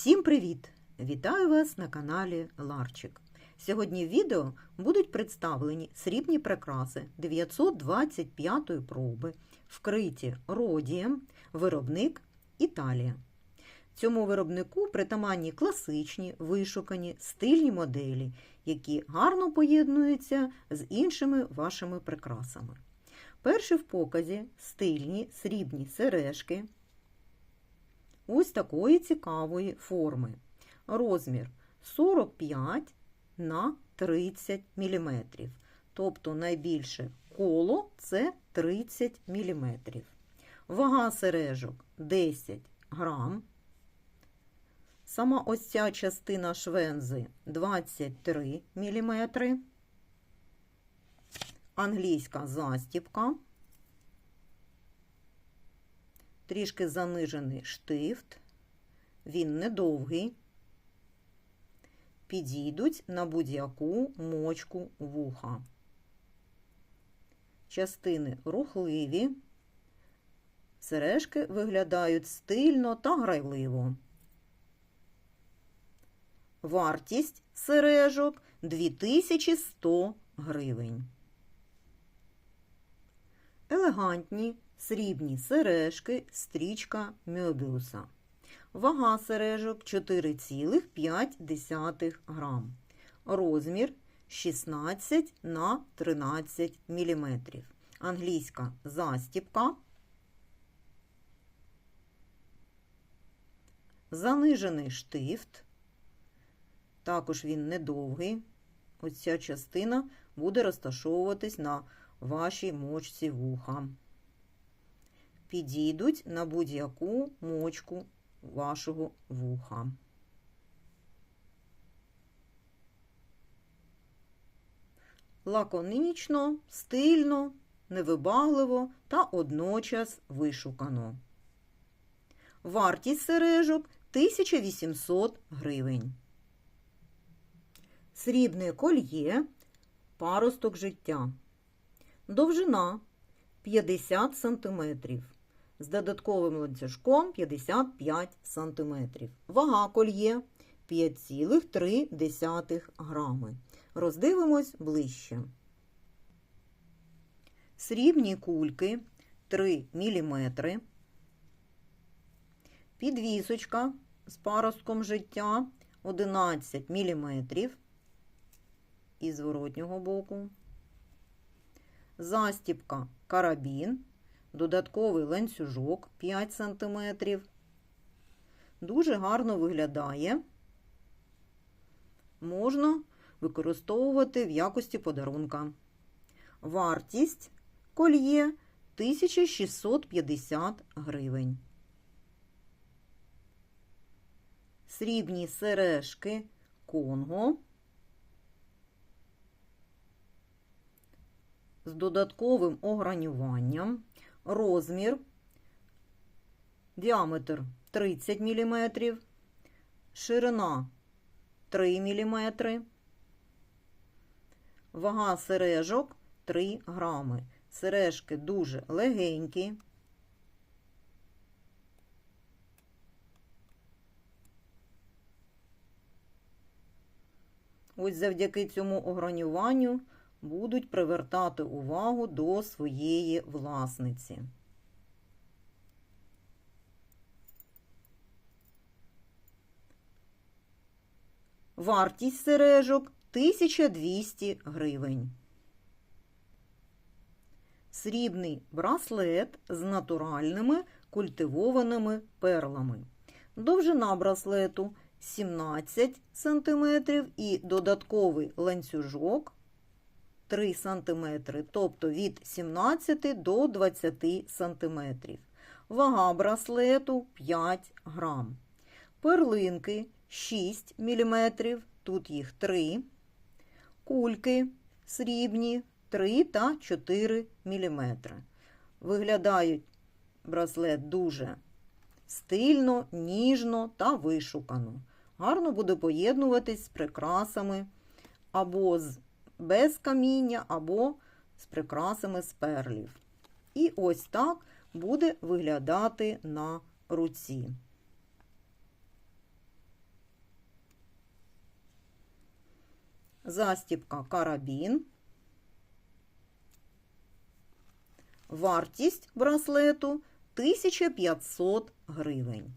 Всім привіт! Вітаю вас на каналі Ларчик. Сьогодні в відео будуть представлені срібні прикраси 925 проби, вкриті родієм, виробник Італія. Цьому виробнику притаманні класичні, вишукані, стильні моделі, які гарно поєднуються з іншими вашими прикрасами. Перші в показі стильні срібні сережки ось такої цікавої форми. Розмір 45 на 30 мм. Тобто найбільше коло це 30 мм. Вага сережок 10 грам. Сама ось ця частина швензи 23 мм. Англійська застіпка. Трішки занижений штифт. Він недовгий. Підійдуть на будь-яку мочку вуха. Частини рухливі. Сережки виглядають стильно та грайливо. Вартість сережок 2100 гривень. Елегантні срібні сережки, стрічка Мьобіуса. Вага сережок 4,5 грам. Розмір 16 на 13 мм. Англійська застіпка. Занижений штифт. Також він недовгий. Ось ця частина буде розташовуватись на вашій мочці вуха. Підійдуть на будь-яку мочку вашого вуха. Лаконічно, стильно, невибагливо та одночас вишукано. Вартість сережок 1800 гривень. Срібне кольє, паросток життя. Довжина 50 см. З додатковим ланцюжком 55 см. Вага кольє 5,3 грами. Роздивимось ближче. Срібні кульки 3 мм. Підвісочка з паростком життя 11 мм. І зворотнього боку. Застіпка карабін, додатковий ланцюжок 5 см. Дуже гарно виглядає. Можна використовувати в якості подарунка. Вартість кольє 1650 гривень. Срібні сережки Конго. з додатковим огранюванням, розмір, діаметр 30 мм, ширина 3 мм, вага сережок 3 грами. Сережки дуже легенькі. Ось завдяки цьому огранюванню будуть привертати увагу до своєї власниці. Вартість сережок 1200 гривень. Срібний браслет з натуральними культивованими перлами. Довжина браслету 17 см і додатковий ланцюжок 3 см, тобто від 17 до 20 см. Вага браслету 5 грам. Перлинки 6 мм, тут їх 3. Кульки срібні 3 та 4 мм. Виглядають браслет дуже стильно, ніжно та вишукано. Гарно буде поєднуватись з прикрасами або з без каміння або з прикрасами з перлів. І ось так буде виглядати на руці. Застібка карабін. Вартість браслету 1500 гривень.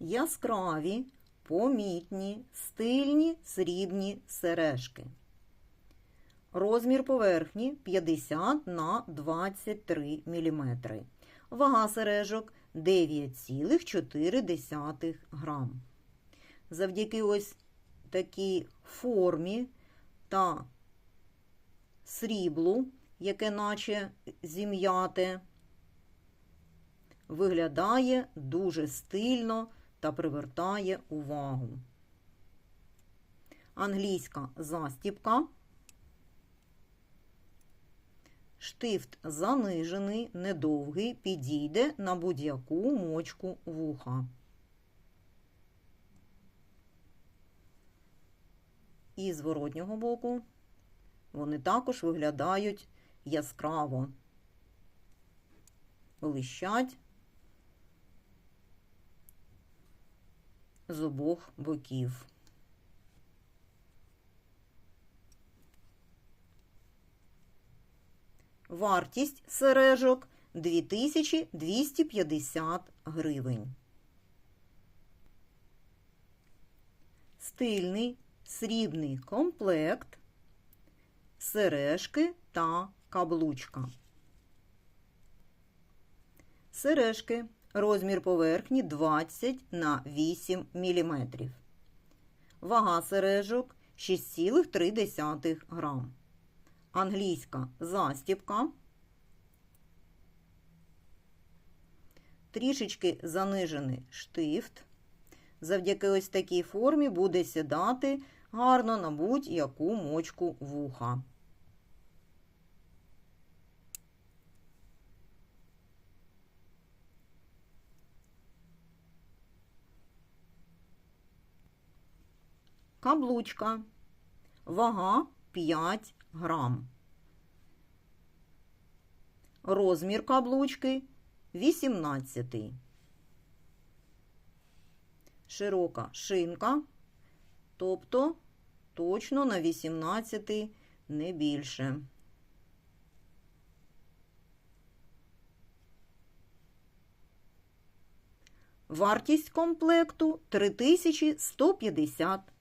Яскраві помітні, стильні срібні сережки. Розмір поверхні 50 на 23 мм. Вага сережок 9,4 грам. Завдяки ось такій формі та сріблу, яке наче зім'яте, виглядає дуже стильно та привертає увагу. Англійська застіпка. Штифт занижений, недовгий, підійде на будь-яку мочку вуха. І з зворотнього боку вони також виглядають яскраво, блищать з обох боків. Вартість сережок 2250 гривень. Стильний срібний комплект, сережки та каблучка. Сережки. Розмір поверхні 20 на 8 мм. Вага сережок 6,3 грам англійська застіпка, трішечки занижений штифт. Завдяки ось такій формі буде сідати гарно на будь-яку мочку вуха. Каблучка. Вага 5 грам. Розмір каблучки 18. Широка шинка, тобто точно на 18 не більше. Вартість комплекту 3150